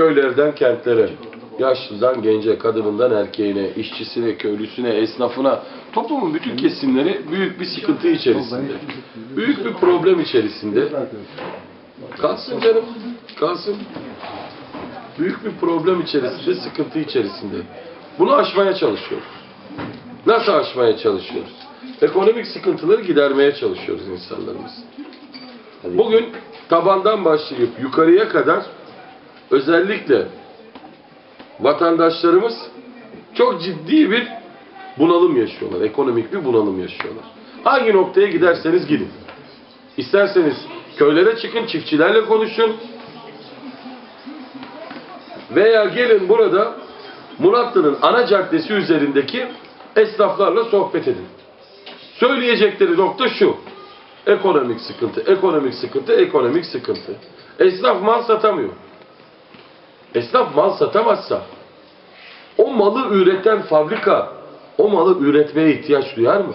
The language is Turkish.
köylerden kentlere, yaşlıdan gence, kadınından erkeğine, işçisine, köylüsüne, esnafına, toplumun bütün kesimleri büyük bir sıkıntı içerisinde. Büyük bir problem içerisinde. Kalsın canım, kalsın. Büyük bir problem içerisinde, sıkıntı içerisinde. Bunu aşmaya çalışıyoruz. Nasıl aşmaya çalışıyoruz? Ekonomik sıkıntıları gidermeye çalışıyoruz insanlarımız. Bugün tabandan başlayıp yukarıya kadar özellikle vatandaşlarımız çok ciddi bir bunalım yaşıyorlar. Ekonomik bir bunalım yaşıyorlar. Hangi noktaya giderseniz gidin. İsterseniz köylere çıkın, çiftçilerle konuşun. Veya gelin burada Muratlı'nın ana caddesi üzerindeki esnaflarla sohbet edin. Söyleyecekleri nokta şu. Ekonomik sıkıntı, ekonomik sıkıntı, ekonomik sıkıntı. Esnaf mal satamıyor. Esnaf mal satamazsa o malı üreten fabrika o malı üretmeye ihtiyaç duyar mı?